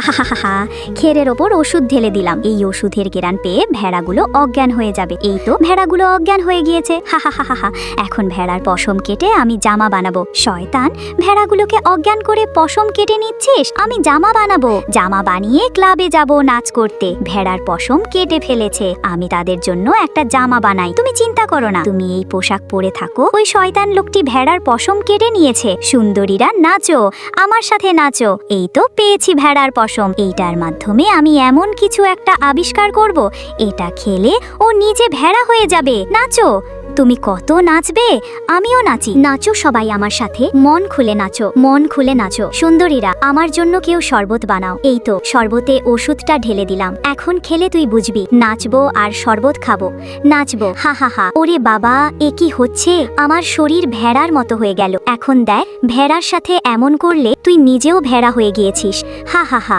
হা খেরের ওপর ওষুধ ঢেলে দিলাম। এই ওষুধের গেরান পেয়ে ভেড়াগুলো অজ্ঞান হয়ে যাবে। এই তো ভেড়াগুলো অজ্ঞান হয়ে গিয়েছে। হা হা। এখন ভেড়ার পশম কেটে আমি জামা বানাবো। শয়তান, ভেড়াগুলোকে অজ্ঞান করে পশম কেটে নিচ্ছিস? আমি জামা বানাবো। জামা বানিয়ে ক্লাবে যাব নাচ করতে। ভেড়ার পশম কেটে ফেলেছে। আমি তাদের জন্য একটা জামা বানাই। তুমি চিন্তা করো না। তুমি এই পোশাক পরে থাকো। ওই শয়তান লোকটি ভেড়ার পশম কেটে নিয়েছে। সুন্দরীরা নাচো। আমার সাথে নাচো। এই তো পেয়েছি ভেড়ার পশম। এইটার মাধ্যমে আমি এমন কিছু একটা আবিষ্কার করব, এটা খেলে ও নিজে ভেড়া হয়ে যাবে। নাচো! তুমি কত নাচবে? আমিও নাচি। নাচো সবাই আমার সাথে। মন খুলে নাচো। মন খুলে নাচো। সুন্দরীরা, আমার জন্য কেউ শরবত বানাও। এই তো, শরবতে ওষুধটা ঢেলে দিলাম। এখন খেলে তুই বুঝবি। নাচবো আর শরবত খাব। নাচবো। হা হা হা। ওরে বাবা, এ কি হচ্ছে? আমার শরীর ভেড়ার মতো হয়ে গেল। এখন দেখ, ভেড়ার সাথে এমন করলে তুই নিজেও ভেড়া হয়ে গিয়েছিস। হা হা হা।